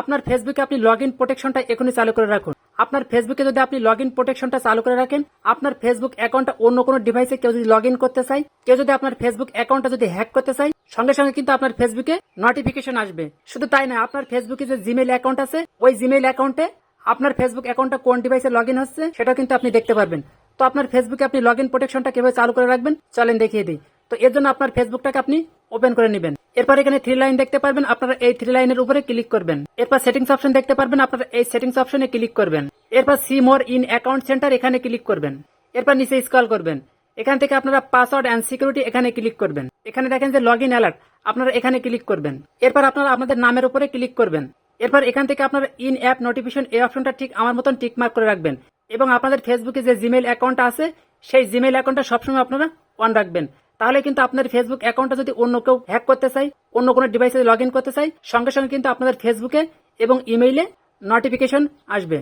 আপনার ফেসবুকে আপনি লগ ইন প্রোটেকশনটা এখনই চালু করে রাখুন। আপনার ফেসবুকে যদি আপনি লগ ইন প্রোটেকশনটা চালু করে রাখেন, আপনার ফেসবুক অ্যাকাউন্টটা অন্য কোনো ডিভাইসে কেউ যদি লগ ইন করতে চায়, কেউ যদি আপনার ফেসবুক অ্যাকাউন্টটা যদি হ্যাক করতে চায়, সঙ্গে সঙ্গে কিন্তু আপনার ফেসবুকে নোটিফিকেশন আসবে। শুধু তাই না আপনার ফেসবুকে যে জিমেইল অ্যাকাউন্ট আছে, ওই জিমেইল অ্যাকাউন্টে আপনার ফেসবুক অ্যাকাউন্টটা কোন ডিভাইসে লগ ইন হচ্ছে সেটা কিন্তু আপনি দেখতে পারবেন। তো আপনার ফেসবুকে আপনি লগ ইন প্রোটেকশনটা কীভাবে চালু করে রাখবেন, চলেন দেখিয়ে দিই। তো এর জন্য আপনার ফেসবুকটাকে আপনি ওপেন করে নেবেন। এরপর এখানে থ্রি লাইন দেখতে পারবেন, আপনারা এই থ্রি লাইনের উপরে ক্লিক করবেন। এরপর সেটিংস অপশন দেখতে পারবেন, আপনারা এই সেটিংস অপশনে ক্লিক করবেন। এরপর see more in account centre এখানে ক্লিক করবেন। এরপর নিচে স্ক্রল করবেন। এখান থেকে আপনারা পাসওয়ার্ড অ্যান্ড সিকিউরিটি এখানে ক্লিক করবেন। এখানে দেখেন যে লগ ইন অ্যালার্ট আপনারা এখানে ক্লিক করবেন। এরপর আপনারা আপনাদের নামের উপরে ক্লিক করবেন। এরপর এখান থেকে আপনারা ইন অ্যাপ নোটিফিকেশন এই অপশনটা ঠিক আমার মতন টিক মার্ক করে রাখবেন। এবং আপনাদের ফেসবুকে যে জিমেল অ্যাকাউন্ট আছে, সেই জিমেইল অ্যাকাউন্টটা সবসময় আপনারা অন রাখবেন। তাহলে কিন্তু আপনার ফেসবুক অ্যাকাউন্টটা যদি অন্য কেউ হ্যাক করতে চাই অন্য কোনো ডিভাইসে লগ করতে চাই সঙ্গে সঙ্গে কিন্তু আপনাদের ফেসবুকে এবং ইমেইলে নোটিফিকেশন আসবে।